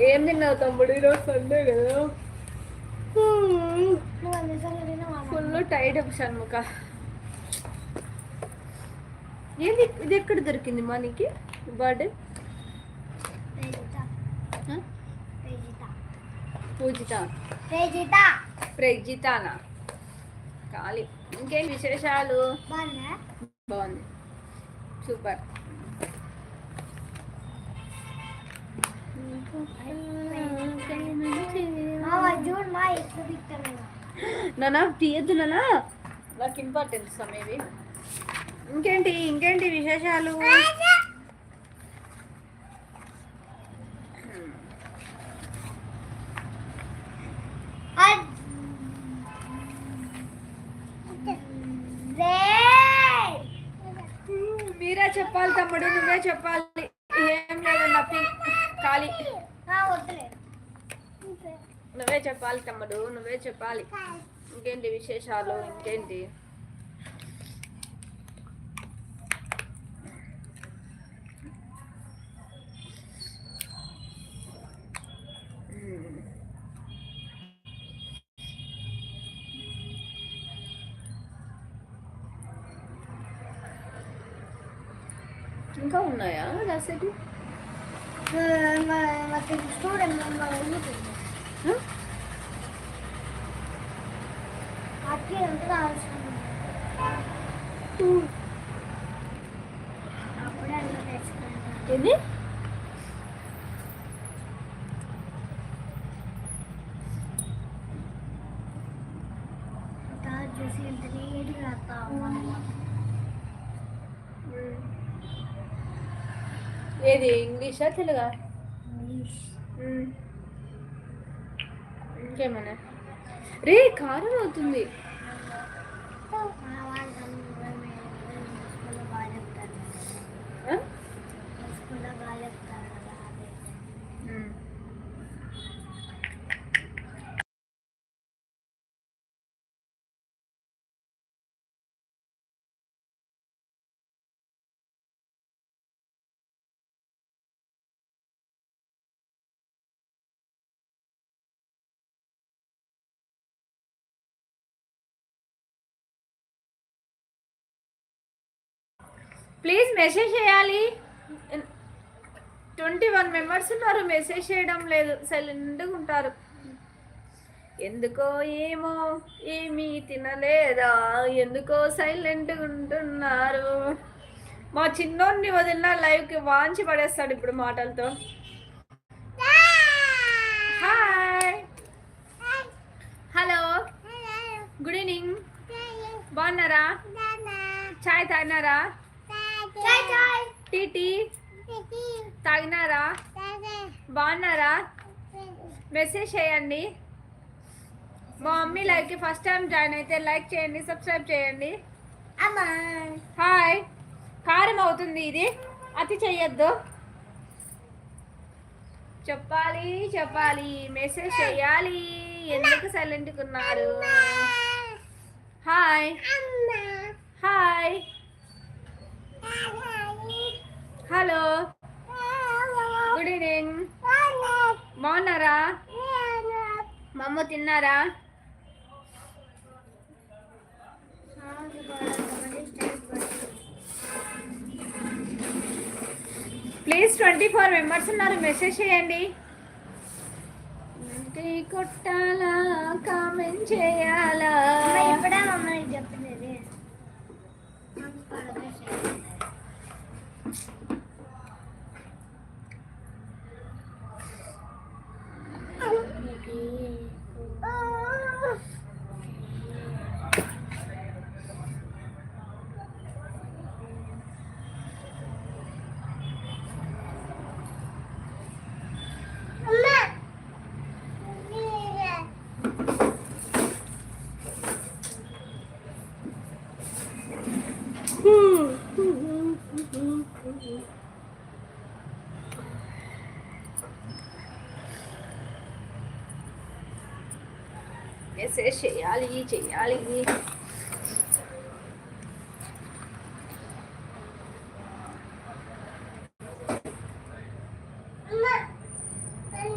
ఏం తిన్నావు తమ్ముడు? ఈరోజు సండే కదా? Full tight Shanmukha. ఏంది? ఇది ఎక్కడ దొరికింది మనకి? బర్త్డే? పూజిత. రేజిత. ప్రజితానా? కాలి ఇంకేం విశేషాలు? బాగుంది. సూపర్. నానా తీయద్దు నానా. నాకు ఇంపార్టెంట్ సమయవి ఇంకేంటి ఇంకేంటి విశేషాలు? మీరే చెప్పాలి తమ్ముడు నువ్వే చెప్పాలి. ఏం లేదు నథింగ్. ఖాళీ. నువ్వే చెప్పాలి తమ్ముడు నువ్వే చెప్పాలి. ఇంకేంటి విశేషాలు ఇంకేంటి? ఇంకా ఉన్నాయా? రాసేటి? ಮತ್ತೆ ಸ್ಟೂಡೆಂಟ್ ನಮ್ಮ అక్కి ఎంత అవసరం అప్పుడే అన్న తెచ్చుకుంటాను ఏంది చూసి ఎంత నీట్గా ఏది ఇంగ్లీషా తెలుగా. ఇంకేమన్నా? రే కారం అవుతుంది. ప్లీజ్ మెసేజ్ చేయాలి. ట్వంటీ వన్ మెంబర్స్ ఉన్నారు. మెసేజ్ చేయడం లేదు. సైలెంట్గా ఉంటారు? ఎందుకో ఏమో ఏమీ తినలేదా? ఎందుకో సైలెంట్గా ఉంటున్నారు? మా చిన్నోడిని వదిలిన లైవ్కి వాంచి పడేస్తాడు ఇప్పుడు మాటలతో. హాయ్ హలో గుడ్ ఈవినింగ్ బాగున్నారా? చాయ్ తాగినారా? చాయ్ చాయ్ టీ టీ. తాగినారా? బాగున్నారా? మెసేజ్ చేయండి. మా మమ్మీ లైవ్కి ఫస్ట్ టైం జాయిన్ అయితే లైక్ చేయండి సబ్స్క్రైబ్ చేయండి. హాయ్. కారం అవుతుంది ఇది. అతి చెయ్యొద్దు. చెప్పాలి చెప్పాలి. మెసేజ్ చేయాలి. ఎందుకు సైలెంట్గా ఉన్నారు? Hi. Hi. Hello. Good evening బాగున్నారా? మమ్మ తిన్నారా? ప్లీజ్ ట్వంటీ ఫోర్ మెంబర్స్ ఉన్నారు. మెసేజ్ చేయండి. కొట్టాలా కామెంట్ చేయాలా? మెసేజ్ చేయాలి చెయ్యాలి